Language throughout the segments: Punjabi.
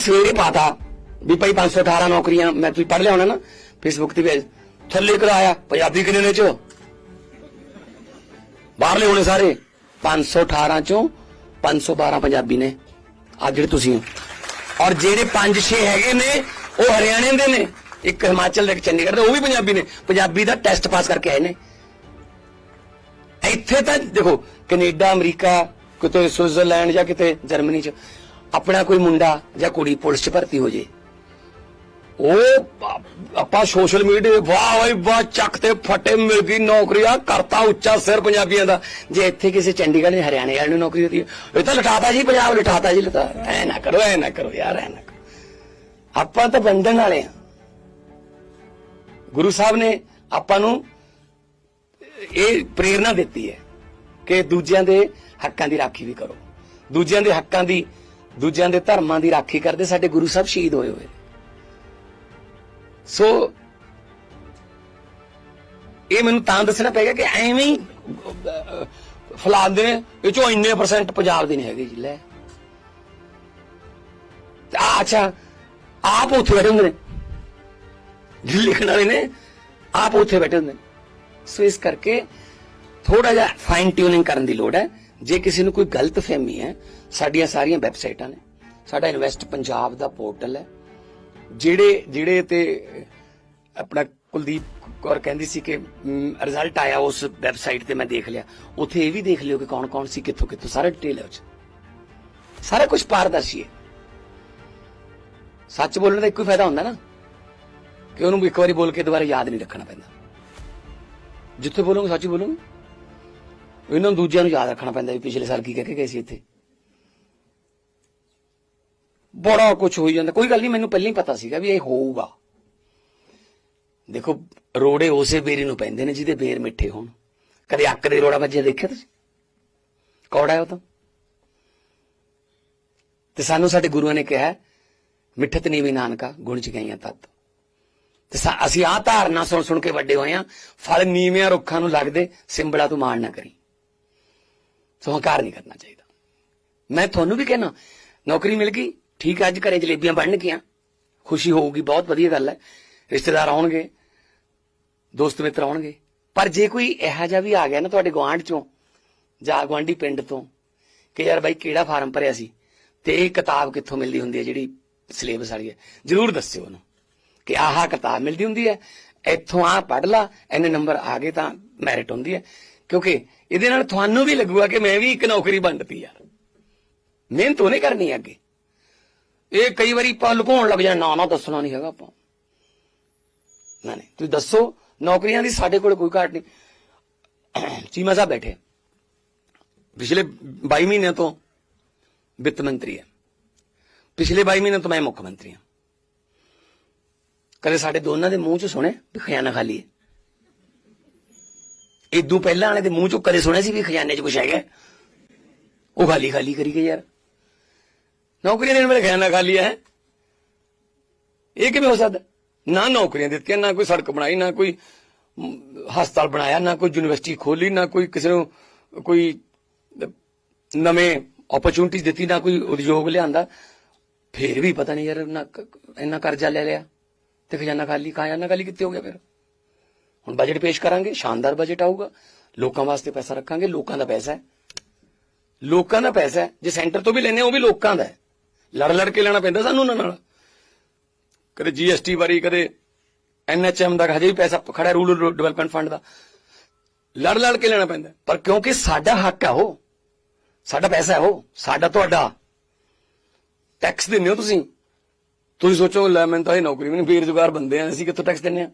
ਸਵੇਰੇ ਪਾਤਾ ਵੀ ਭਾਈ 518 ਨੌਕਰੀਆਂ, ਮੈਂ ਤੁਸੀਂ ਪੜ੍ਹ ਲਿਆ ਹੋਣਾ ਨਾ ਫੇਸਬੁੱਕ ਤੇ ਵੀ ਥੱਲੇ ਕਰਾਇਆ, ਪੰਜਾਬੀ ਕਿੰਨੇ ਨੇ ਚੋ? ਬਾਹਰਲੇ ਹੋਣੇ ਸਾਰੇ। 518 ਚੋਂ 512 ਪੰਜਾਬੀ ਨੇ। ਆ ਜਿਹੜੇ ਤੁਸੀਂ ਹੋ। ਔਰ ਜਿਹੜੇ 5-6 ਹੈਗੇ ਨੇ, ਉਹ ਹਰਿਆਣੇ ਦੇ ਨੇ। ਇੱਕ ਹਿਮਾਚਲ ਦੇ, ਇੱਕ ਚੰਡੀਗੜ੍ਹ ਦੇ, ਉਹ ਵੀ ਪੰਜਾਬੀ ਨੇ। ਪੰਜਾਬੀ ਦਾ ਟੈਸਟ ਪਾਸ ਕਰਕੇ ਆਏ ਨੇ। ਇੱਥੇ ਤਾਂ ਦੇਖੋ, ਕੈਨੇਡਾ, ਅਮਰੀਕਾ, ਕਿਤੇ ਸਵਿਟਜ਼ਰਲੈਂਡ ਜਾਂ ਕਿਤੇ ਜਰਮਨੀ ਚ ਆਪਣਾ ਕੋਈ ਮੁੰਡਾ ਜਾਂ ਕੁੜੀ ਪੁਲਿਸ ਚ ਭਰਤੀ ਹੋ ਜੇ। ਉਹ ਆਪਾਂ ਸੋਸ਼ਲ ਮੀਡੀਆ ਵਾਹ ਵਾਹ ਵਾਹ ਚੱਕ ਤੇ ਫਟੇ ਮਿਲ ਗਈ ਨੌਕਰੀ ਆ ਕਰਤਾ ਉੱਚਾ ਸਿਰ ਪੰਜਾਬੀਆਂ ਦਾ। ਜੇ ਇੱਥੇ ਕਿਸੇ ਚੰਡੀਗੜ੍ਹ ਜਾਂ ਹਰਿਆਣੇ ਵਾਲੇ ਨੂੰ ਨੌਕਰੀ ਦਿੱਤੀ, ਇਹ ਤਾਂ ਲਟਾਤਾ ਜੀ ਪੰਜਾਬ, ਲਟਾਤਾ ਜੀ ਲਟਾ। ਐ ਨਾ ਕਰੋ, ਐ ਨਾ ਕਰੋ ਯਾਰ, ਐ ਨਾ ਕਰੋ। ਆਪਾਂ ਤਾਂ ਬੰਧਨ ਵਾਲੇ ਆ। ਗੁਰੂ ਸਾਹਿਬ ਨੇ ਆਪਾਂ ਨੂੰ ਇਹ ਪ੍ਰੇਰਣਾ ਦਿੱਤੀ ਹੈ ਕਿ ਦੂਜਿਆਂ ਦੇ ਹੱਕਾਂ ਦੀ ਰਾਖੀ ਵੀ ਕਰੋ। ਦੂਜਿਆਂ ਦੇ ਹੱਕਾਂ ਦੀ ਦੂਜਿਆਂ ਦੇ ਧਰਮਾਂ ਦੀ ਰਾਖੀ ਕਰਦੇ ਸਾਡੇ ਗੁਰੂ ਸਾਹਿਬ ਸ਼ਹੀਦ ਹੋਏ ਹੋਏ ਸੋ ਇਹ ਮੈਨੂੰ ਤਾਂ ਦੱਸਣਾ ਪਏਗਾ ਕਿ ਐਵੇਂ ਹੀ ਅਹ, ਫਲਾਦੇ ਇਹ ਚੋਂ ਇੰਨੇ ਪਰਸੈਂਟ ਪੰਜਾਬ ਦੇ ਨਹੀਂ ਹੈਗੇ ਜੀ ਲੈ। ਅੱਛਾ ਆਪ ਉੱਥੇ ਬੈਠੇ ਹੁੰਦੇ ਨੇ। ਲਿਖਣ ਵਾਲੇ ਨੇ ਆਪ ਉੱਥੇ ਬੈਠੇ ਹੁੰਦੇ ਨੇ। ਸੋ ਇਸ ਕਰਕੇ ਥੋੜਾ ਜਿਹਾ ਫਾਈਨ ਟਿਊਨਿੰਗ ਕਰਨ ਦੀ ਲੋੜ ਹੈ। ਜੇ ਕਿਸੇ ਨੂੰ ਕੋਈ ਗਲਤ ਫਹਿਮੀ ਹੈ, ਸਾਡੀਆਂ ਸਾਰੀਆਂ ਵੈਬਸਾਈਟਾਂ ਨੇ। ਸਾਡਾ ਇਨਵੈਸਟ ਪੰਜਾਬ ਦਾ ਪੋਰਟਲ ਹੈ। ਜਿਹੜੇ ਜਿਹੜੇ ਤੇ ਆਪਣਾ ਕੁਲਦੀਪ ਕੌਰ ਕਹਿੰਦੀ ਸੀ ਕਿ ਰਿਜ਼ਲਟ ਆਇਆ ਉਸ ਵੈਬਸਾਈਟ ਤੇ ਮੈਂ ਦੇਖ ਲਿਆ। ਉੱਥੇ ਇਹ ਵੀ ਦੇਖ ਲਿਓ ਕਿ ਕੌਣ ਕੌਣ ਸੀ, ਕਿੱਥੋਂ ਕਿੱਥੋਂ, ਸਾਰਾ ਡਿਟੇਲ ਹੈ ਉਹ 'ਚ ਸਾਰਾ ਕੁਝ ਪਾਰਦਰਸ਼ੀ ਹੈ। ਸੱਚ ਬੋਲਣ ਦਾ ਇੱਕੋ ਹੀ ਫਾਇਦਾ ਹੁੰਦਾ ਨਾ, ਕਿ ਉਹਨੂੰ ਇੱਕ ਵਾਰੀ ਬੋਲ ਕੇ ਦੁਬਾਰਾ ਯਾਦ ਨਹੀਂ ਰੱਖਣਾ ਪੈਂਦਾ। ਜਿੱਥੇ ਬੋਲੋਗੇ, ਸੱਚ ਹੀ ਬੋਲੋਗੇ? ਇਹਨਾਂ ਨੂੰ ਦੂਜਿਆਂ ਨੂੰ ਯਾਦ ਰੱਖਣਾ ਪੈਂਦਾ ਵੀ ਪਿਛਲੇ ਸਾਲ ਕੀ ਕਹਿ ਕੇ ਗਏ ਸੀ ਇੱਥੇ। ਬੜਾ ਕੁਝ ਹੋਈ ਜਾਂਦਾ। ਕੋਈ ਗੱਲ ਨਹੀਂ, ਮੈਨੂੰ ਪਹਿਲਾਂ ਹੀ ਪਤਾ ਸੀਗਾ ਵੀ ਇਹ ਹੋਊਗਾ। ਦੇਖੋ, ਰੋੜੇ ਉਸੇ ਬੇਰੀ ਨੂੰ ਪੈਂਦੇ ਨੇ ਜਿਹਦੇ ਬੇਰ ਮਿੱਠੇ ਹੋਣ। ਕਦੇ ਅੱਕ ਦੇ ਰੋੜਾ ਵੱਜਿਆ ਦੇਖਿਆ ਤੁਸੀਂ? ਕੌੜਾ ਹੈ ਉਹ ਤਾਂ। ਤੇ ਸਾਨੂੰ ਸਾਡੇ ਗੁਰੂਆਂ ਨੇ ਕਿਹਾ, ਮਿੱਠਤ ਨੀਵੀਂ ਨਾਨਕਾ, ਗੁਣ ਚ ਗਈਆਂ ਤਤ। ਤੇ ਅਸੀਂ ਆਹ ਧਾਰਨਾ ਸੁਣ ਸੁਣ ਕੇ ਵੱਡੇ ਹੋਏ ਆ। ਫਲ ਨੀਵਿਆਂ ਰੁੱਖਾਂ ਨੂੰ ਲੱਗਦੇ, ਸਿੰਬਲਾ ਤੂੰ ਮਾਣ ਨਾ ਕਰੀ। ਸੋ ਹੰਕਾਰ ਨਹੀਂ ਕਰਨਾ ਚਾਹੀਦਾ। ਮੈਂ ਤੁਹਾਨੂੰ ਵੀ ਕਹਿਣਾ ਨੌਕਰੀ ਮਿਲ ਗਈ, ਠੀਕ ਹੈ, ਅੱਜ ਘਰੇ ਜਲੇਬੀਆਂ ਬਣ ਗਈਆਂ। ਖੁਸ਼ੀ ਹੋਊਗੀ, ਬਹੁਤ ਵਧੀਆ ਗੱਲ ਹੈ। ਰਿਸ਼ਤੇਦਾਰ ਆਉਣਗੇ, ਦੋਸਤ ਮਿੱਤਰ ਆਉਣਗੇ। ਪਰ ਜੇ ਕੋਈ ਇਹੋ ਜਿਹਾ ਵੀ ਆ ਗਿਆ ਨਾ ਤੁਹਾਡੇ ਗਵਾਂਢ ਚੋਂ, ਜਾਂ ਗਵਾਂਢੀ ਪਿੰਡ ਤੋਂ, ਕਿ ਯਾਰ ਬਾਈ ਕਿਹੜਾ ਫਾਰਮ ਭਰਿਆ ਸੀ, ਤੇ ਇਹ ਕਿਤਾਬ ਕਿੱਥੋਂ ਮਿਲਦੀ ਹੁੰਦੀ ਹੈ ਜਿਹੜੀ ਸਿਲੇਬਸ ਵਾਲੀ ਹੈ, ਜਰੂਰ ਦੱਸਿਓ ਉਹਨੂੰ, ਕਿ ਆਹ ਕਿਤਾਬ ਮਿਲਦੀ ਹੁੰਦੀ ਹੈ, ਇੱਥੋਂ ਆ ਪੜ੍ਹ ਲਾ ਇੰਨੇ ਨੰਬਰ ਆ ਗਏ ਤਾਂ ਮੈਰਿਟ ਹੁੰਦੀ ਹੈ। ਕਿਉਂਕਿ ਇਹਦੇ ਨਾਲ ਤੁਹਾਨੂੰ ਵੀ ਲੱਗੂਗਾ ਕਿ ਮੈਂ ਵੀ ਇੱਕ ਨੌਕਰੀ ਬਣਦੀ ਯਾਰ ਮਿਹਨਤ ਉਹਨੇ ਕਰਨੀ ਅੱਗੇ। ਇਹ ਕਈ ਵਾਰੀ ਆਪਾਂ ਲੁਕਾਉਣ ਲੱਗ ਜਾਣਾ ਨਾ ਨਾ ਦੱਸਣਾ ਨਹੀਂ ਹੈਗਾ ਆਪਾਂ। ਨਾ, ਨਹੀਂ, ਤੁਸੀਂ ਦੱਸੋ, ਨੌਕਰੀਆਂ ਦੀ ਸਾਡੇ ਕੋਲ ਕੋਈ ਘਾਟ ਨਹੀਂ। ਚੀਮਾ ਸਾਹਿਬ ਬੈਠੇ ਪਿਛਲੇ 22 ਮਹੀਨਿਆਂ ਤੋਂ ਵਿੱਤ ਮੰਤਰੀ ਹੈ ਪਿਛਲੇ 22 ਮਹੀਨਿਆਂ ਤੋਂ ਮੈਂ ਮੁੱਖ ਮੰਤਰੀ ਹਾਂ ਕਦੇ ਸਾਡੇ ਦੋਨਾਂ ਦੇ ਮੂੰਹ ਚ ਸੁਣੇ ਵੀ ਖਜ਼ਾਨਾ ਖਾਲੀ ਹੈ ਇਦੋਂ ਪਹਿਲਾਂ ਵਾਲੇ ਦੇ ਮੂੰਹ ਚੋਂ ਕਦੇ ਸੁਣਿਆ ਸੀ ਵੀ ਖਜ਼ਾਨੇ 'ਚ ਕੁਝ ਹੈਗਾ? ਉਹ ਖਾਲੀ ਖਾਲੀ ਕਰੀ ਗਏ ਯਾਰ। ਨੌਕਰੀਆਂ ਦੇਣ ਵੇਲੇ ਖਜ਼ਾਨਾ ਖਾਲੀ ਹੈ? ਇਹ ਕਿਵੇਂ ਹੋ ਸਕਦਾ? ਨਾ ਨੌਕਰੀਆਂ ਦਿੱਤੀਆਂ, ਨਾ ਕੋਈ ਸੜਕ ਬਣਾਈ, ਨਾ ਕੋਈ ਹਸਪਤਾਲ ਬਣਾਇਆ, ਨਾ ਕੋਈ ਯੂਨੀਵਰਸਿਟੀ ਖੋਲੀ, ਨਾ ਕੋਈ ਕਿਸੇ ਨੂੰ ਕੋਈ ਨਵੇਂ ਓਪਰਚੁਨਿਟੀਜ਼ ਦਿੱਤੀ, ਨਾ ਕੋਈ ਉਦਯੋਗ ਲਿਆਂਦਾ। ਫੇਰ ਵੀ ਪਤਾ ਨਹੀਂ ਯਾਰ, ਨਾ ਇੰਨਾ ਕਰਜ਼ਾ ਲੈ ਲਿਆ ਤੇ ਖਜ਼ਾਨਾ ਖਾਲੀ ਖਜ਼ਾਨਾ ਖਾਲੀ ਕਿੱਥੇ ਹੋ ਗਿਆ ਫਿਰ? ਹੁਣ ਬਜਟ ਪੇਸ਼ ਕਰਾਂਗੇ, ਸ਼ਾਨਦਾਰ ਬਜਟ ਆਊਗਾ। ਲੋਕਾਂ ਵਾਸਤੇ ਪੈਸਾ ਰੱਖਾਂਗੇ, ਲੋਕਾਂ ਦਾ ਪੈਸਾ ਹੈ। ਲੋਕਾਂ ਦਾ ਪੈਸਾ ਹੈ। ਜੇ ਸੈਂਟਰ ਤੋਂ ਵੀ ਲੈਨੇ ਉਹ ਵੀ ਲੋਕਾਂ ਦਾ ਹੈ। ਲੜ ਲੜ ਕੇ ਲੈਣਾ ਪੈਂਦਾ ਸਾਨੂੰ ਉਹਨਾਂ ਨਾਲ। ਕਦੇ ਜੀਐਸਟੀ ਬਾਰੇ ਕਦੇ ਐਨਐਚਐਮ ਦਾ ਹਜੇ ਵੀ ਪੈਸਾ ਖੜਾ ਰੂਰਲ ਡਿਵੈਲਪਮੈਂਟ ਫੰਡ ਦਾ। ਲੜ ਲੜ ਕੇ ਲੈਣਾ ਪੈਂਦਾ ਪਰ ਕਿਉਂਕਿ ਸਾਡਾ ਹੱਕ ਹੈ ਉਹ, ਸਾਡਾ ਪੈਸਾ ਹੈ ਉਹ, ਸਾਡਾ ਤੁਹਾਡਾ। ਟੈਕਸ ਦਿੰਦੇ ਹੋ ਤੁਸੀਂ। ਤੁਸੀਂ ਸੋਚੋ, ਲੈ ਮੈਨੂੰ ਤਾਂ ਇਹ ਨੌਕਰੀ ਵੀ ਨਹੀਂ, ਬੇਰੁਜ਼ਗਾਰ ਬੰਦੇ ਆ, ਅਸੀਂ ਕਿੱਥੋਂ ਟੈਕਸ ਦਿੰਨੇ ਆ?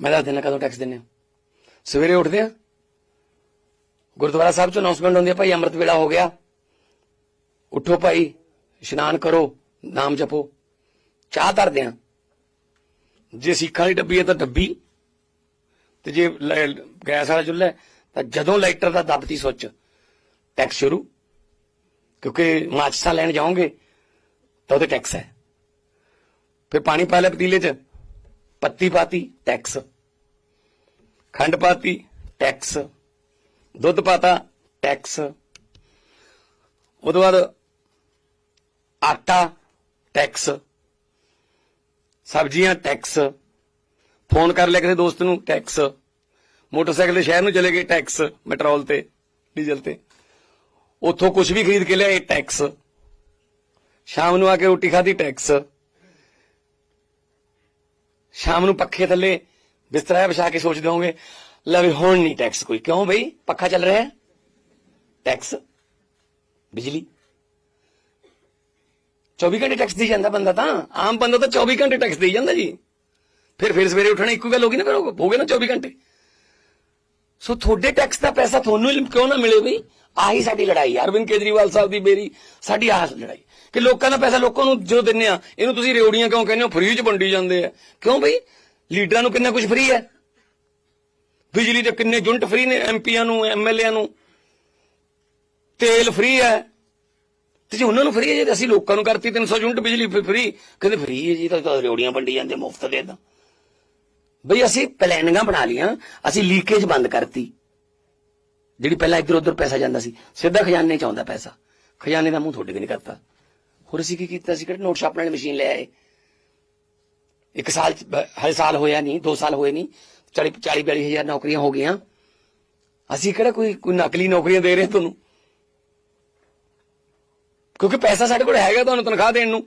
ਮੈਂ ਦੱਸ ਦਿੰਦਾ ਕਦੋਂ ਟੈਕਸ ਦਿੰਨੇ ਆ ਸਵੇਰੇ ਉੱਠਦੇ ਆ। ਗੁਰਦੁਆਰਾ ਸਾਹਿਬ ਤੋਂ ਅਨਾਉਂਸਮੈਂਟ ਹੁੰਦੀ ਹੈ ਭਾਈ ਅੰਮ੍ਰਿਤ ਵੇਲਾ ਹੋ ਗਿਆ। ਉੱਠੋ ਭਾਈ, ਇਸ਼ਨਾਨ ਕਰੋ, ਨਾਮ ਜਪੋ। ਚਾਹ ਧਰਦੇ ਆ। ਜੇ ਸਿੱਖਾਂ ਦੀ ਡੱਬੀ ਹੈ ਤਾਂ ਡੱਬੀ। ਤੇ ਜੇ ਲੈ- ਗੈਸ ਵਾਲਾ ਚੁੱਲ੍ਹਾ ਤਾਂ ਜਦੋਂ ਲਾਈਟਰ ਦਾ ਦੱਬਤੀ ਸੁੱਚ ਟੈਕਸ ਸ਼ੁਰੂ। ਕਿਉਂਕਿ ਮਾਚਸਾ ਲੈਣ ਜਾਓਗੇ, ਤਾਂ ਉਹਦੇ ਟੈਕਸ ਹੈ। ਫਿਰ ਪਾਣੀ ਪਾ ਲਿਆ ਪਤੀਲੇ 'ਚ, ਪੱਤੀ ਪਾਤੀ ਟੈਕਸ ਖੰਡ ਪਾਤੀ, ਟੈਕਸ। ਦੁੱਧ ਪਾਤਾ, ਟੈਕਸ। ਉਹਦੇ ਬਾਅਦ ਆਟਾ, ਟੈਕਸ। ਸਬਜ਼ੀਆਂ, ਟੈਕਸ। ਫੋਨ ਕਰ ਲਿਆ ਕਿਸੇ ਦੋਸਤ ਨੂੰ, ਟੈਕਸ। ਮੋਟਰਸਾਈਕਲ ਦੇ ਸ਼ਹਿਰ ਨੂੰ ਚਲੇ ਗਏ, ਟੈਕਸ। ਪੈਟਰੋਲ ਤੇ, ਡੀਜ਼ਲ ਤੇ। ਉੱਥੋਂ ਕੁਝ ਵੀ ਖਰੀਦ ਕੇ ਲਿਆਏ, ਟੈਕਸ। ਸ਼ਾਮ ਨੂੰ ਆ ਕੇ ਰੋਟੀ ਖਾਧੀ, ਟੈਕਸ। ਸ਼ਾਮ ਨੂੰ ਪੱਖੇ ਥੱਲੇ ਬਿਸਤਰਾ ਵਿਛਾ ਕੇ ਸੋਚਦੇ ਹੋਗੇ ਲੈ ਵੀ ਹੁਣ ਨਹੀਂ ਟੈਕਸ ਕੋਈ ਕਿਉਂ ਬਈ ਪੱਖਾ ਚੱਲ ਰਿਹਾ ਹੈ ਟੈਕਸ ਬਿਜਲੀ 24 ਘੰਟੇ ਟੈਕਸ ਦੇ ਜਾਂਦਾ ਬੰਦਾ ਤਾਂ ਆਮ ਬੰਦਾ ਤਾਂ 24 ਘੰਟੇ ਟੈਕਸ ਦੇ ਜਾਂਦਾ ਜੀ ਫਿਰ ਫਿਰ ਸਵੇਰੇ ਉੱਠਣਾ ਇੱਕੋ ਗੱਲ ਹੋ ਗਈ ਨਾ ਫਿਰ ਹੋ ਹੋ ਗਏ ਨਾ 24 ਘੰਟੇ ਸੋ ਤੁਹਾਡੇ ਟੈਕਸ ਦਾ ਪੈਸਾ ਤੁਹਾਨੂੰ ਕਿਉਂ ਨਾ ਮਿਲੇ ਬਈ ਆਹੀ ਸਾਡੀ ਲੜਾਈ ਅਰਵਿੰਦ ਕੇਜਰੀਵਾਲ ਸਾਹਿਬ ਦੀ ਮੇਰੀ ਸਾਡੀ ਆਹ ਲੜਾਈ ਕਿ ਲੋਕਾਂ ਦਾ ਪੈਸਾ ਲੋਕਾਂ ਨੂੰ ਜਦੋਂ ਦਿੰਨੇ ਆ ਇਹਨੂੰ ਤੁਸੀਂ ਰੇਵੜੀਆਂ ਕਿਉਂ ਕਹਿੰਦੇ ਹੋ ਫ੍ਰੀ ਚ ਵੰਡੀ ਜਾਂਦੇ ਆ ਕਿਉਂ ਬਈ ਲੀਡਰਾਂ ਨੂੰ ਕਿੰਨਾ ਕੁਝ ਫ੍ਰੀ ਹੈ? ਬਿਜਲੀ ਦੇ ਕਿੰਨੇ ਯੂਨਿਟ ਫ੍ਰੀ ਨੇ ਐਮਪੀਆਂ ਨੂੰ ਐਮਐਲਏਆਂ ਨੂੰ। ਤੇਲ ਫ੍ਰੀ ਹੈ। ਤੇ ਜੇ ਉਹਨਾਂ ਨੂੰ ਫ੍ਰੀ ਹੈ ਜੇ ਅਸੀਂ ਲੋਕਾਂ ਨੂੰ ਕਰਤੀ 300 ਯੂਨਿਟ ਬਿਜਲੀ ਫ੍ਰੀ ਕਹਿੰਦੇ ਫ੍ਰੀ ਹੈ ਜੀ, ਤਾਂ ਤਾਂ ਰੇਵੜੀਆਂ ਵੰਡੀ ਜਾਂਦੇ, ਮੁਫਤ ਦੇ ਤਾਂ। ਬਈ ਅਸੀਂ ਪਲੈਨਿੰਗਾਂ ਬਣਾ ਲੀਆਂ ਅਸੀਂ ਲੀਕੇਜ ਬੰਦ ਕਰਤੀ। ਜਿਹੜੀ ਪਹਿਲਾਂ ਇੱਧਰ ਉੱਧਰ ਪੈਸਾ ਜਾਂਦਾ ਸੀ, ਸਿੱਧਾ ਖਜ਼ਾਨੇ ਚ ਆਉਂਦਾ ਪੈਸਾ। ਖਜ਼ਾਨੇ ਦਾ ਮੂੰਹ ਤੁਹਾਡੇ ਵੀ ਨਹੀਂ ਕਰਤਾ। ਹੋਰ ਅਸੀਂ ਕੀ ਕੀਤਾ ਸੀ? ਕਿਹੜੇ ਨੋਟ ਛਾਪਣ ਵਾਲੀ ਮਸ਼ੀਨ ਲੈ ਆਏ? ਇੱਕ ਸਾਲ ਚ ਸਾਲ ਹੋਇਆ ਨਹੀਂ 2 ਸਾਲ ਹੋਏ ਨਹੀਂ 40 40 42 ਨੌਕਰੀਆਂ ਹੋ ਗਈਆਂ। ਅਸੀਂ ਕਿਹੜਾ ਕੋਈ ਕੋਈ ਨਕਲੀ ਨੌਕਰੀਆਂ ਦੇ ਰਹੇ ਤੁਹਾਨੂੰ? ਕਿਉਂਕਿ ਪੈਸਾ ਸਾਡੇ ਕੋਲ ਹੈਗਾ ਤੁਹਾਨੂੰ ਤਨਖਾਹ ਦੇਣ ਨੂੰ।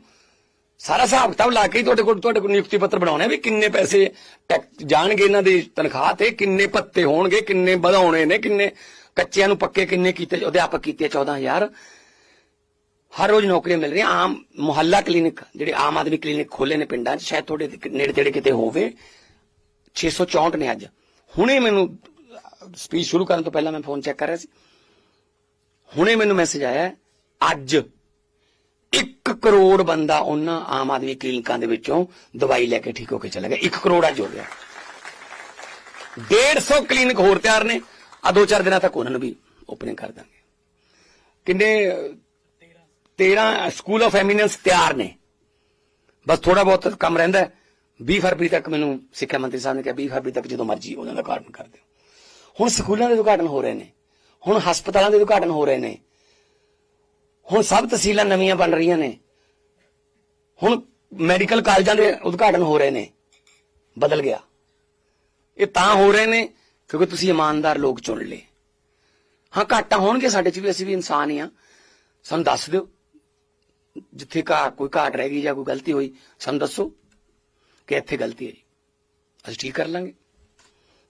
ਸਾਰਾ ਹਿਸਾਬ ਕਿਤਾਬ ਲਾ ਕੇ ਤੁਹਾਡੇ ਕੋਲ ਤੁਹਾਡੇ ਕੋਲ ਨਿਯੁਕਤੀ ਪੱਤਰ ਬਣਾਉਣੇ ਆ ਵੀ ਕਿੰਨੇ ਪੈਸੇ ਟੈਕ- ਜਾਣਗੇ ਇਹਨਾਂ ਦੀ ਤਨਖਾਹ ਤੇ, ਕਿੰਨੇ ਭੱਤੇ ਹੋਣਗੇ, ਕਿੰਨੇ ਵਧਾਉਣੇ ਨੇ, ਕਿੰਨੇ ਕੱਚਿਆਂ ਨੂੰ ਪੱਕੇ ਕਿੰਨੇ ਕੀਤੇ, ਅਧਿਆਪਕ ਕੀਤੇ 14000 ਹਰ ਰੋਜ਼ ਨੌਕਰੀਆਂ ਮਿਲ ਰਹੀਆਂ, ਆਮ ਮੁਹੱਲਾ ਕਲੀਨਿਕ, ਜਿਹੜੇ ਆਮ ਆਦਮੀ ਕਲੀਨਿਕ ਖੋਲੇ ਨੇ ਪਿੰਡਾਂ 'ਚ, ਸ਼ਾਇਦ ਤੁਹਾਡੇ ਨੇੜੇ ਤੇੜੇ ਕਿਤੇ ਹੋਵੇ। 664 ਨੇ ਅੱਜ। ਹੁਣੇ ਮੈਨੂੰ ਸਪੀਚ ਸ਼ੁਰੂ ਕਰਨ ਤੋਂ ਪਹਿਲਾਂ ਮੈਂ ਫੋਨ ਚੈੱਕ ਕਰ ਰਿਹਾ ਸੀ। ਹੁਣੇ ਮੈਨੂੰ ਮੈਸੇਜ ਆਇਆ, ਅੱਜ 1 ਕਰੋੜ ਬੰਦਾ ਉਹਨਾਂ ਆਮ ਆਦਮੀ ਕਲੀਨਿਕਾਂ ਦੇ ਵਿੱਚੋਂ ਦਵਾਈ ਲੈ ਕੇ ਠੀਕ ਹੋ ਕੇ ਚਲਾ ਗਿਆ। 1 ਕਰੋੜ ਅੱਜ ਹੋ ਗਿਆ। 150 ਕਲੀਨਿਕ ਹੋਰ ਤਿਆਰ ਨੇ। ਆ ਦੋ ਚਾਰ ਦਿਨਾਂ ਤੱਕ ਉਹਨਾਂ ਨੂੰ ਵੀ ਓਪਨਿੰਗ ਕਰ ਦਾਂਗੇ। ਕਿੰਨੇ 13 ਸਕੂਲ ਆਫ ਐਮੀਨੈਂਸ ਤਿਆਰ ਨੇ। ਬਸ ਥੋੜਾ ਬਹੁਤ ਕੰਮ ਰਹਿੰਦਾ ਹੈ। 20 ਫਰਵਰੀ ਤੱਕ ਮੈਨੂੰ ਸਿੱਖਿਆ ਮੰਤਰੀ ਸਾਹਿਬ ਨੇ ਕਿਹਾ 20 ਫਰਵਰੀ ਤੱਕ ਜਦੋਂ ਮਰਜ਼ੀ ਉਹਨਾਂ ਦਾ ਉਦਘਾਟਨ ਕਰ ਦਿਓ। ਹੁਣ ਸਕੂਲਾਂ ਦੇ ਉਦਘਾਟਨ ਹੋ ਰਹੇ ਨੇ। ਹੁਣ ਹਸਪਤਾਲਾਂ ਦੇ ਉਦਘਾਟਨ ਹੋ ਰਹੇ ਨੇ। ਹੁਣ ਸਭ ਤਹਿਸੀਲਾਂ ਨਵੀਆਂ ਬਣ ਰਹੀਆਂ ਨੇ। ਹੁਣ ਮੈਡੀਕਲ ਕਾਲਜਾਂ ਦੇ ਉਦਘਾਟਨ ਹੋ ਰਹੇ ਨੇ। ਬਦਲ ਗਿਆ। ਇਹ ਤਾਂ ਹੋ ਰਹੇ ਨੇ ਕਿਉਂਕਿ ਤੁਸੀਂ ਇਮਾਨਦਾਰ ਲੋਕ ਚੁਣ ਲਏ। ਹਾਂ, ਘਾਟਾਂ ਹੋਣਗੇ ਸਾਡੇ ਚ ਵੀ, ਅਸੀਂ ਵੀ ਇਨਸਾਨ ਹੀ ਆ ਸਾਨੂੰ ਦੱਸ ਦਿਓ। ਜਿੱਥੇ ਘਾ ਕੋਈ ਘਾਟ ਰਹਿ ਗਈ ਜਾਂ ਕੋਈ ਗਲਤੀ ਹੋਈ, ਸਾਨੂੰ ਦੱਸੋ ਕਿ ਇੱਥੇ ਗਲਤੀ ਹੈ ਜੀ। ਅਸੀਂ ਠੀਕ ਕਰ ਲਾਂਗੇ।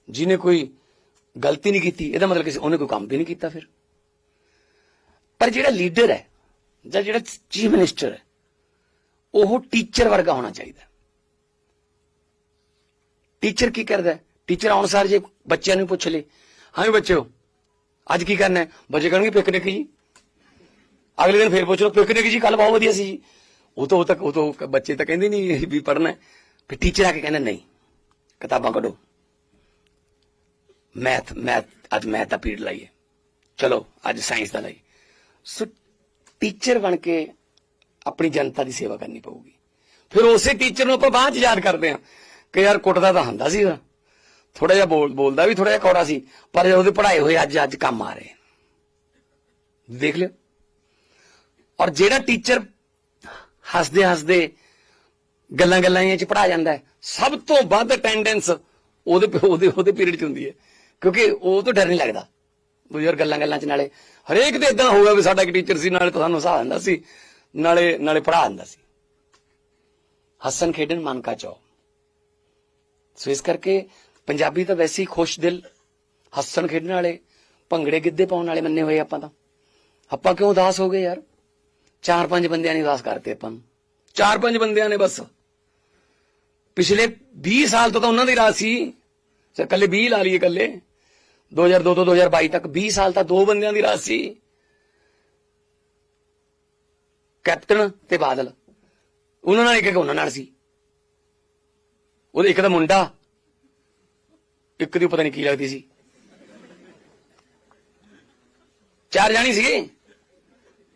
ਜਿਹਨੇ ਕੋਈ ਗਲਤੀ ਨਹੀਂ ਕੀਤੀ, ਇਹਦਾ ਮਤਲਬ ਕਿ ਉਹਨੇ ਕੋਈ ਕੰਮ ਵੀ ਨਹੀਂ ਕੀਤਾ ਫਿਰ। ਪਰ ਜਿਹੜਾ ਲੀਡਰ ਹੈ ਜਾਂ ਜਿਹੜਾ ਚੀਫ ਮਿਨਿਸਟਰ ਹੈ, ਉਹ ਟੀਚਰ ਵਰਗਾ ਹੋਣਾ ਚਾਹੀਦਾ। ਟੀਚਰ ਕੀ ਕਰਦਾ ਟੀਚਰ ਆਉਣ ਸਾਰ ਜੇ ਬੱਚਿਆਂ ਨੂੰ ਪੁੱਛ ਲੇ, ਹਾਂ ਵੀ ਬੱਚਿਓ, ਅੱਜ ਕੀ ਕਰਨਾ ਹੈ? ਬੱਚੇ ਕਹਿਣਗੇ ਪਿਕਨਿਕ ਜੀ। ਅਗਲੇ ਦਿਨ ਫੇਰ ਪੁੱਛ ਲਓ ਪਿਕਨਿਕ ਜੀ ਕੱਲ ਬਹੁਤ ਵਧੀਆ ਸੀ ਜੀ। ਉਹ ਤਾਂ ਉਹ ਤੱਕ ਉਹ ਤਾਂ ਬੱਚੇ ਤਾਂ ਕਹਿੰਦੇ ਨਹੀਂ ਵੀ ਪੜਨਾ ਫਿਰ ਟੀਚਰ ਆ ਕੇ ਕਹਿੰਦਾ, ਨਹੀਂ, ਕਿਤਾਬਾਂ ਕੱਢੋ। ਮੈਥ ਮੈਥ ਅੱਜ ਮੈਥ ਦਾ ਪੀਰੀਅਡ ਲਾਈਏ। ਚਲੋ, ਅੱਜ ਸਾਇੰਸ ਦਾ ਲਾਈਏ। ਸੋ ਟੀਚਰ ਬਣ ਕੇ ਆਪਣੀ ਜਨਤਾ ਦੀ ਸੇਵਾ ਕਰਨੀ ਪਊਗੀ। ਫਿਰ ਉਸੇ ਟੀਚਰ ਨੂੰ ਆਪਾਂ ਬਾਅਦ ਚ ਯਾਦ ਕਰਦੇ ਹਾਂ ਕਿ ਯਾਰ ਕੁੱਟਦਾ ਤਾਂ ਹੁੰਦਾ ਸੀਗਾ। ਥੋੜਾ ਜਿਹਾ ਬੋਲ ਬੋਲਦਾ ਵੀ ਥੋੜਾ ਜਿਹਾ ਕੌੜਾ ਸੀ, ਪਰ ਉਹਦੇ ਪੜ੍ਹਾਏ ਹੋਏ ਅੱਜ ਅੱਜ ਕੰਮ ਆ ਰਹੇ ਦੇਖ ਲਿਓ। ਔਰ ਜਿਹੜਾ ਟੀਚਰ ਹੱਸਦੇ ਹੱਸਦੇ ਗੱਲਾਂ ਗੱਲਾਂ ਚ ਪੜਾ ਜਾਂਦਾ ਸਭ ਤੋਂ ਵੱਧ ਅਟੈਂਡੈਂਸ ਉਹਦੇ ਉਹਦੇ ਉਹਦੇ ਪੀਰੀਅਡ ਚ ਹੁੰਦੀ ਹੈ। ਕਿਉਂਕਿ ਉਹ ਤੋਂ ਡਰ ਨਹੀਂ ਲੱਗਦਾ। ਬਜ਼ੁਰਗ ਗੱਲਾਂ ਗੱਲਾਂ ਚ ਨਾਲੇ ਹਰੇਕ ਦੇ ਇਦਾਂ ਹੋਊਗਾ ਵੀ ਸਾਡਾ ਇੱਕ ਟੀਚਰ ਸੀ, ਨਾਲੇ ਤਾਂ ਸਾਨੂੰ ਹਸਾ ਦਿੰਦਾ ਸੀ, ਨਾਲੇ ਨਾਲੇ ਪੜਾ ਦਿੰਦਾ ਸੀ। ਹੱਸਣ ਖੇਡਣ ਮਨ ਕਾ ਚਾਓ। ਸੋ ਇਸ ਕਰਕੇ ਪੰਜਾਬੀ ਤਾਂ ਵੈਸੇ ਹੀ ਖੁਸ਼ ਦਿਲ, ਹੱਸਣ ਖੇਡਣ ਵਾਲੇ, ਭੰਗੜੇ ਗਿੱਧੇ ਪਾਉਣ ਵਾਲੇ ਮੰਨੇ ਹੋਏ ਆਪਾਂ ਤਾਂ। ਆਪਾਂ ਕਿਉਂ ਉਦਾਸ ਹੋ ਗਏ ਯਾਰ? ਚਾਰ ਪੰਜ ਬੰਦਿਆਂ ਨੇ ਉਦਾਸ ਕਰਤੇ ਆਪਾਂ ਨੂੰ। ਚਾਰ ਪੰਜ ਬੰਦਿਆਂ ਨੇ ਬਸ। ਪਿਛਲੇ 20 ਸਾਲ ਤੋਂ ਤਾਂ ਉਹਨਾਂ ਦੀ ਰਾਜ ਸੀ। ਸਰ ਕੱਲੇ 20 ਲਾ ਲਈਏ ਕੱਲੇ 2002 ਤੋਂ 2022 ਤੱਕ 20 ਸਾਲ ਤਾਂ ਦੋ ਬੰਦਿਆਂ ਦੀ ਰਾਜ ਸੀ। ਕੈਪਟਨ ਤੇ ਬਾਦਲ। ਉਹਨਾਂ ਨਾਲ ਇੱਕ ਇੱਕ ਉਹਨਾਂ ਨਾਲ ਸੀ। ਉਹਦੇ ਇੱਕ ਦਾ ਮੁੰਡਾ। ਇੱਕ ਦੀ ਪਤਾ ਨਹੀਂ ਕੀ ਲੱਗਦੀ ਸੀ। ਚਾਰ ਜਾਣੀ ਸੀਗੇ।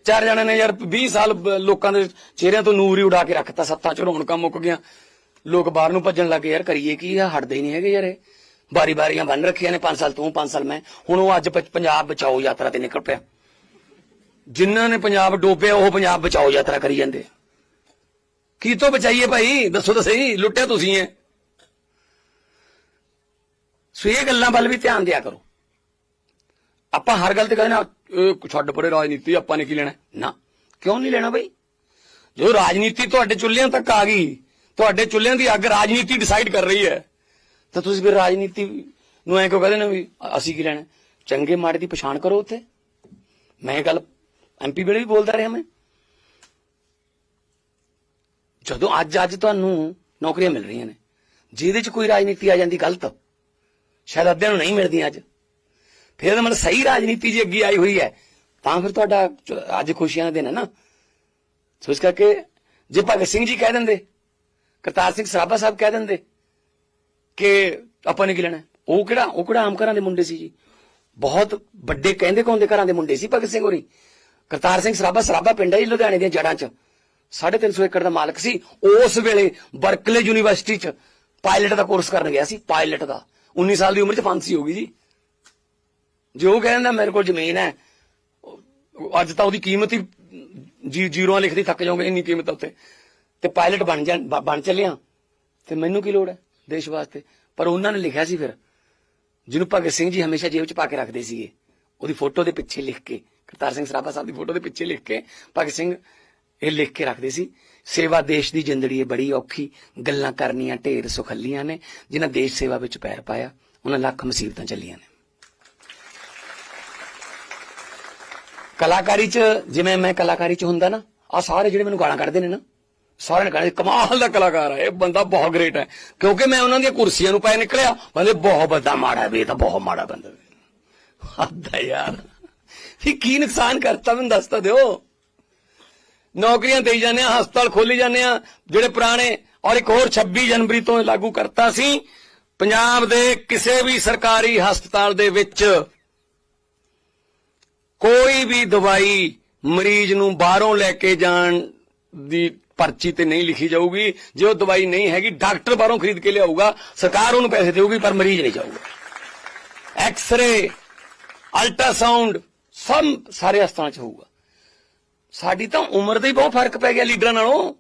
ਚਾਰ ਜਣਿਆਂ ਨੇ ਯਾਰ 20 ਸਾਲ ਲੋਕਾਂ ਦੇ ਚਿਹਰਿਆਂ ਤੋਂ ਨੂਰ ਹੀ ਉਡਾ ਕੇ ਰੱਖਤਾ, ਸੱਤਾਂ ਚ ਰੌਣਕਾਂ ਮੁੱਕ ਗਿਆ ਲੋਕ ਬਾਹਰ ਨੂੰ ਭੱਜਣ ਲੱਗੇ, ਯਾਰ ਕਰੀਏ ਕੀ ਆ, ਹਟਦੇ ਹੀ ਨਹੀਂ ਹੈਗੇ ਯਾਰ ਇਹ। ਬਾਰੀ ਬਾਰੀਆਂ ਬੰਨ ਰੱਖੀਆਂ ਨੇ 5 ਸਾਲ ਤੂੰ 5 ਸਾਲ ਮੈਂ। ਹੁਣ ਉਹ ਅੱਜ ਪੰਜਾਬ ਬਚਾਓ ਯਾਤਰਾ ਤੇ ਨਿਕਲ ਪਿਆ। ਜਿਨ੍ਹਾਂ ਨੇ ਪੰਜਾਬ ਡੋਬਿਆ, ਉਹ ਪੰਜਾਬ ਬਚਾਓ ਯਾਤਰਾ ਕਰੀ ਜਾਂਦੇ। ਕੀ ਤੋਂ ਬਚਾਈਏ ਭਾਈ? ਦੱਸੋ ਤਾਂ ਸਹੀ, ਲੁੱਟਿਆ ਤੁਸੀਂ ਐ ਸੋ ਇਹ ਗੱਲਾਂ ਵੱਲ ਵੀ ਧਿਆਨ ਦਿਆ ਕਰੋ। ਆਪਾਂ ਹਰ ਗੱਲ ਤੇ ਕਹਿੰਦੇ ਨਾ ਇਹ ਛੱਡ ਪਰੇ ਰਾਜਨੀਤੀ, ਆਪਾਂ ਨੇ ਕੀ ਲੈਣਾ? ਨਾ। ਕਿਉਂ ਨਹੀਂ ਲੈਣਾ ਬਈ? ਜੋ ਰਾਜਨੀਤੀ ਤੁਹਾਡੇ ਚੁੱਲ੍ਹਿਆਂ ਤੱਕ ਆ ਗਈ, ਤੁਹਾਡੇ ਚੁੱਲ੍ਹਿਆਂ ਦੀ ਅੱਗ ਰਾਜਨੀਤੀ ਡਿਸਾਈਡ ਕਰ ਰਹੀ ਹੈ, ਤਾਂ ਤੁਸੀਂ ਫਿਰ ਰਾਜਨੀਤੀ ਨੂੰ ਐਂ ਕਿਉਂ ਕਹਿੰਦੇ ਨੇ ਵੀ ਅਸੀਂ ਕੀ ਲੈਣਾ? ਚੰਗੇ ਮਾੜੇ ਦੀ ਪਛਾਣ ਕਰੋ ਉੱਥੇ। ਮੈਂ ਇਹ ਗੱਲ ਐਮਪੀ ਵੇਲੇ ਵੀ ਬੋਲਦਾ ਰਿਹਾ ਮੈਂ। ਜਦੋਂ ਅੱਜ ਅੱਜ ਤੁਹਾਨੂੰ ਨੌਕਰੀਆਂ ਮਿਲ ਰਹੀਆਂ ਨੇ, ਜਿਹਦੇ 'ਚ ਕੋਈ ਰਾਜਨੀਤੀ ਆ ਜਾਂਦੀ ਗਲਤ, ਸ਼ਾਇਦ ਅੱਧਿਆਂ ਨੂੰ ਨਹੀਂ ਮਿਲਦੀਆਂ ਅੱਜ। ਫਿਰ ਤਾਂ ਮਤਲਬ ਸਹੀ ਰਾਜਨੀਤੀ ਜੇ ਅੱਗੇ ਆਈ ਹੋਈ ਹੈ। ਤਾਂ ਫਿਰ ਤੁਹਾਡਾ ਅੱਜ ਖੁਸ਼ੀਆਂ ਦਾ ਦਿਨ ਹੈ ਨਾ। ਸੋ ਇਸ ਕਰਕੇ ਜੇ ਭਗਤ ਸਿੰਘ ਜੀ ਕਹਿ ਦਿੰਦੇ, ਕਰਤਾਰ ਸਿੰਘ ਸਰਾਭਾ ਸਾਹਿਬ ਕਹਿ ਦਿੰਦੇ ਕਿ ਆਪਾਂ ਨੇ ਕੀ ਲੈਣਾ ਉਹ ਕਿਹੜਾ ਉਹ ਕਿਹੜਾ ਆਮ ਘਰਾਂ ਦੇ ਮੁੰਡੇ ਸੀ ਜੀ? ਬਹੁਤ ਵੱਡੇ ਕਹਿੰਦੇ ਕੌਣ ਦੇ ਘਰਾਂ ਦੇ ਮੁੰਡੇ ਸੀ ਭਗਤ ਸਿੰਘ ਹੋਰੀ? ਕਰਤਾਰ ਸਿੰਘ ਸਰਾਭਾ ਸਰਾਭਾ ਪਿੰਡ ਹੈ ਜੀ ਲੁਧਿਆਣੇ ਦੀਆਂ ਜੜ੍ਹਾਂ 'ਚ। 350 ਏਕੜ ਦਾ ਮਾਲਕ ਸੀ। ਉਸ ਵੇਲੇ ਬਰਕਲੇ ਯੂਨੀਵਰਸਿਟੀ 'ਚ ਪਾਇਲਟ ਦਾ ਕੋਰਸ ਕਰਨ ਗਿਆ ਸੀ, ਪਾਇਲਟ ਦਾ। 19 ਸਾਲ ਦੀ ਉਮਰ 'ਚ ਫਾਂਸੀ ਹੋ ਗਈ ਜੀ। ਜੋ ਕਹਿੰਦਾ ਮੇਰੇ ਕੋਲ ਜ਼ਮੀਨ ਹੈ, ਅੱਜ ਤਾਂ ਉਹਦੀ ਕੀਮਤ ਹੀ ਜੀ, ਜ਼ੀਰੋਆਂ ਲਿਖਦੀ ਥੱਕ ਜਾਓਗੇ, ਇੰਨੀ ਕੀਮਤ ਆ ਉੱਤੇ ਤੇ ਪਾਇਲਟ ਬਣ ਜਾ ਬਣ ਚੱਲਿਆ। ਤੇ ਮੈਨੂੰ ਕੀ ਲੋੜ ਹੈ ਦੇਸ਼ ਵਾਸਤੇ? ਪਰ ਉਹਨਾਂ ਨੇ ਲਿਖਿਆ ਸੀ ਫਿਰ। ਜਿਹਨੂੰ ਭਗਤ ਸਿੰਘ ਜੀ ਹਮੇਸ਼ਾ ਜੇਬ 'ਚ ਪਾ ਕੇ ਰੱਖਦੇ ਸੀਗੇ। ਉਹਦੀ ਫੋਟੋ ਦੇ ਪਿੱਛੇ ਲਿਖ ਕੇ, ਕਰਤਾਰ ਸਿੰਘ ਸਰਾਭਾ ਸਾਹਿਬ ਦੀ ਫੋਟੋ ਦੇ ਪਿੱਛੇ ਲਿਖ ਕੇ, ਭਗਤ ਸਿੰਘ ਇਹ ਲਿਖ ਕੇ ਰੱਖਦੇ ਸੀ, ਸੇਵਾ ਦੇਸ਼ ਦੀ ਜ਼ਿੰਦੜੀ ਹੈ ਬੜੀ ਔਖੀ, ਗੱਲਾਂ ਕਰਨੀਆਂ ਢੇਰ ਸੁਖੱਲੀਆਂ ਨੇ, ਜਿਨ੍ਹਾਂ ਦੇਸ਼ ਸੇਵਾ ਵਿੱਚ ਪੈਰ ਪਾਇਆ, ਉਹਨਾਂ ਲੱਖ ਮੁਸੀਬਤਾਂ ਚੱਲੀਆਂ ਨੇ। ਕਲਾਕਾਰੀ ਚ, ਜਿਵੇਂ ਮੈਂ ਕਲਾਕਾਰੀ ਚ ਹੁੰਦਾ ਨਾ ਆ ਸਾਰੇ ਜਿਹੜੇ ਮੈਨੂੰ ਗਾਲਾਂ ਕੱਢਦੇ ਨੇ ਨਾ, ਸਾਰਿਆਂ ਨੇ ਕਹਿੰਦੇ ਕਮਾਲ ਦਾ ਕਲਾਕਾਰ ਹੈ, ਇਹ ਬੰਦਾ ਬਹੁਤ ਗ੍ਰੇਟ ਹੈ। ਕਿਉਂਕਿ ਮੈਂ ਉਹਨਾਂ ਦੀਆਂ ਕੁਰਸੀਆਂ ਨੂੰ ਪੈ ਨਿਕਲਿਆ ਬੰਦੇ ਬਹੁਤ ਬੰਦਾ ਮਾੜਾ ਵੀ, ਇਹ ਤਾਂ ਬਹੁਤ ਮਾੜਾ ਬੰਦਾ ਵੀ ਹੱਦਾ ਯਾਰ। ਇਹ ਕੀ ਨੁਕਸਾਨ ਕਰਤਾ, ਮੈਨੂੰ ਦੱਸ ਤਾਂ ਦਿਓ। ਨੌਕਰੀਆਂ ਦੇਈ ਜਾਂਦੇ ਆ ਹਸਪਤਾਲ ਖੋਲੀ ਜਾਂਦੇ ਆ ਜਿਹੜੇ ਪੁਰਾਣੇ, ਔਰ ਇੱਕ ਹੋਰ 26 ਜਨਵਰੀ ਤੋਂ ਲਾਗੂ ਕਰਤਾ ਸੀ, ਪੰਜਾਬ ਦੇ ਕਿਸੇ ਵੀ ਸਰਕਾਰੀ ਹਸਪਤਾਲ ਦੇ ਵਿੱਚ ਕੋਈ ਵੀ ਦਵਾਈ ਮਰੀਜ਼ ਨੂੰ ਬਾਹਰੋਂ ਲੈ ਕੇ ਜਾਣ ਦੀ ਪਰਚੀ ਤੇ ਨਹੀਂ ਲਿਖੀ ਜਾਊਗੀ। ਜੇ ਉਹ ਦਵਾਈ ਨਹੀਂ ਹੈਗੀ, ਡਾਕਟਰ ਬਾਹਰੋਂ ਖਰੀਦ ਕੇ ਲਿਆਊਗਾ, ਸਰਕਾਰ ਉਹਨੂੰ ਪੈਸੇ ਦੇਊਗੀ, ਪਰ ਮਰੀਜ਼ ਨਹੀਂ ਜਾਊਗਾ। ਐਕਸ-ਰੇ ਅਲਟਰਾਸਾਊਂਡ ਸਭ ਸਾਰੇ ਹਸਪਤਾਲਾਂ 'ਚ ਹੋਊਗਾ। ਸਾਡੀ ਤਾਂ ਉਮਰ ਦਾ ਹੀ ਬਹੁਤ ਫ਼ਰਕ ਪੈ ਗਿਆ ਲੀਡਰਾਂ ਨਾਲੋਂ।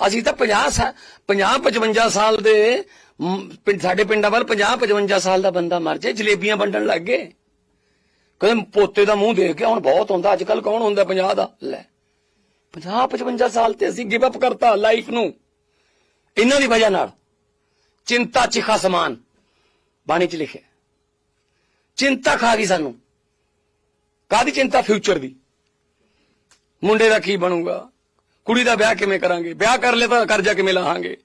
ਅਸੀਂ ਤਾਂ 50 50 55 ਸਾਲ ਦੇ ਸਾਡੇ ਪਿੰਡਾਂ ਵੱਲ 50 55 ਸਾਲ ਦਾ ਬੰਦਾ ਮਰ ਜਾਏ, ਜਲੇਬੀਆਂ ਵੰਡਣ ਲੱਗ ਗਏ। ਕਹਿੰਦੇ ਪੋਤੇ ਦਾ ਮੂੰਹ ਦੇਖ ਕੇ ਹੁਣ ਬਹੁਤ ਹੁੰਦਾ ਅੱਜ ਕੱਲ ਕੌਣ ਹੁੰਦਾ 50 ਦਾ? ਲੈ 50 55 ਸਾਲ ਤੇ ਅਸੀਂ ਗਿਵ ਅਪ ਕਰਤਾ ਲਾਈਫ ਨੂੰ। ਇਹਨਾਂ ਦੀ ਵਜ੍ਹਾ ਨਾਲ ਚਿੰਤਾ ਚਿਖਾ ਸਮਾਨ ਬਾਣੀ ਚ ਲਿਖਿਆ। ਚਿੰਤਾ ਖਾ ਗਈ ਸਾਨੂੰ। ਕਾਦੀ ਚਿੰਤਾ? ਫਿਊਚਰ ਦੀ। ਮੁੰਡੇ ਦਾ ਕੀ ਬਣੂਗਾ? ਕੁੜੀ ਦਾ ਵਿਆਹ ਕਿਵੇਂ ਕਰਾਂਗੇ? ਵਿਆਹ ਕਰ ਲੈ ਤਾਂ ਕਰਜ਼ਾ ਕਿਵੇਂ ਲਾਹਾਂਗੇ?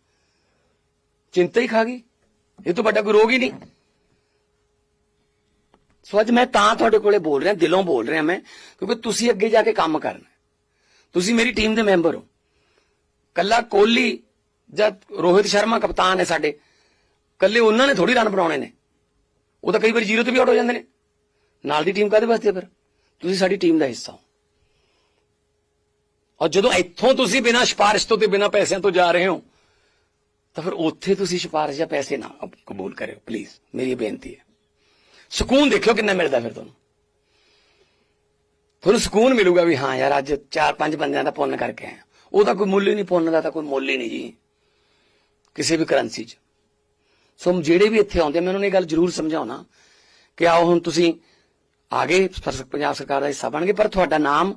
ਚਿੰਤਾ ਹੀ ਖਾ ਗਈ। ਇਹ ਤੋਂ ਵੱਡਾ ਕੋਈ ਰੋਗ ਹੀ ਨਹੀਂ। ਸੋ ਅੱਜ ਮੈਂ ਤਾਂ ਤੁਹਾਡੇ ਕੋਲੇ ਬੋਲ ਰਿਹਾ, ਦਿਲੋਂ ਬੋਲ ਰਿਹਾ ਮੈਂ, ਕਿਉਂਕਿ ਤੁਸੀਂ ਅੱਗੇ ਜਾ ਕੇ ਕੰਮ ਕਰਨਾ। ਤੁਸੀਂ ਮੇਰੀ ਟੀਮ ਦੇ ਮੈਂਬਰ ਹੋ। ਕੱਲਾ ਕੋਹਲੀ ਜਾਂ ਰੋਹਿਤ ਸ਼ਰਮਾ ਕਪਤਾਨ ਹੈ ਸਾਡੇ। ਕੱਲੇ ਉਹਨਾਂ ਨੇ ਥੋੜੀ ਰਨ ਬਣਾਉਣੇ ਨੇ। ਉਹ ਤਾਂ ਕਈ ਵਾਰੀ ਜ਼ੀਰੋ ਤੇ ਵੀ ਆਊਟ ਹੋ ਜਾਂਦੇ ਨੇ। ਨਾਲ ਦੀ ਟੀਮ ਕਾਦੇ ਵਾਸਤੇ ਫਿਰ? ਤੁਸੀਂ ਸਾਡੀ ਟੀਮ ਦਾ ਹਿੱਸਾ ਹੋ। ਔਰ ਜਦੋਂ ਇੱਥੋਂ ਤੁਸੀਂ ਬਿਨਾਂ ਸਿਫਾਰਿਸ਼ ਤੋਂ ਤੇ ਬਿਨਾਂ ਪੈਸਿਆਂ ਤੋਂ ਜਾ ਰਹੇ ਹੋ, ਤਾਂ ਫਿਰ ਉੱਥੇ ਤੁਸੀਂ ਸਿਫਾਰਿਸ਼ ਜਾਂ ਪੈਸੇ ਨਾ ਕਬੂਲ ਕਰਿਓ ਪਲੀਜ਼ ਮੇਰੀ ਇਹ ਬੇਨਤੀ ਹੈ। ਸਕੂਨ ਦੇਖਿਓ ਕਿੰਨਾ ਮਿਲਦਾ ਫਿਰ ਤੁਹਾਨੂੰ। ਤੁਹਾਨੂੰ ਸਕੂਨ ਮਿਲੂਗਾ ਵੀ ਹਾਂ ਯਾਰ ਅੱਜ ਚਾਰ ਪੰਜ ਬੰਦਿਆਂ ਦਾ ਪੁੰਨ ਕਰਕੇ ਆਇਆ ਉਹਦਾ ਕੋਈ ਮੁੱਲ ਹੀ ਨਹੀਂ ਪੁੰਨ ਦਾ ਤਾਂ ਕੋਈ ਮੁੱਲ ਹੀ ਨਹੀਂ ਜੀ। ਕਿਸੇ ਵੀ ਕਰੰਸੀ 'ਚ। ਸੋ ਜਿਹੜੇ ਵੀ ਇੱਥੇ ਆਉਂਦੇ ਮੈਂ ਉਹਨਾਂ ਨੂੰ ਇਹ ਗੱਲ ਜ਼ਰੂਰ ਸਮਝਾਉਣਾ ਕਿ ਆਓ ਹੁਣ ਤੁਸੀਂ ਆਗੇ ਪੰਜਾਬ ਸਰਕਾਰ ਦਾ ਹਿੱਸਾ ਬਣ ਗਏ, ਪਰ ਤੁਹਾਡਾ ਨਾਮ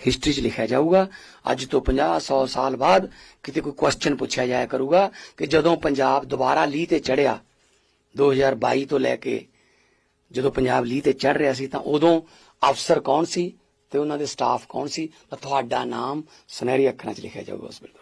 ਹਿਸਟਰੀ 'ਚ ਲਿਖਿਆ ਜਾਊਗਾ। ਅੱਜ ਤੋਂ 50 100 ਸਾਲ ਬਾਅਦ ਕਿਤੇ ਕੋਈ ਕੁਐਸਚਨ ਪੁੱਛਿਆ ਜਾਇਆ ਕਰੂਗਾ ਕਿ ਜਦੋਂ ਪੰਜਾਬ ਦੁਬਾਰਾ ਲੀਹ ਤੇ ਚੜਿਆ 2022 ਤੋਂ ਲੈ ਕੇ ਜਦੋਂ ਪੰਜਾਬ ਲੀਹ ਤੇ ਚੜ ਰਿਹਾ ਸੀ ਤਾਂ ਉਦੋਂ ਅਫਸਰ ਕੌਣ ਸੀ ਤੇ ਉਹਨਾਂ ਦੇ ਸਟਾਫ ਕੌਣ ਸੀ? ਤਾਂ ਤੁਹਾਡਾ ਨਾਮ ਸੁਨਹਿਰੀ ਅੱਖਰਾਂ 'ਚ ਲਿਖਿਆ ਜਾਊਗਾ ਉਸ ਵੇਲੇ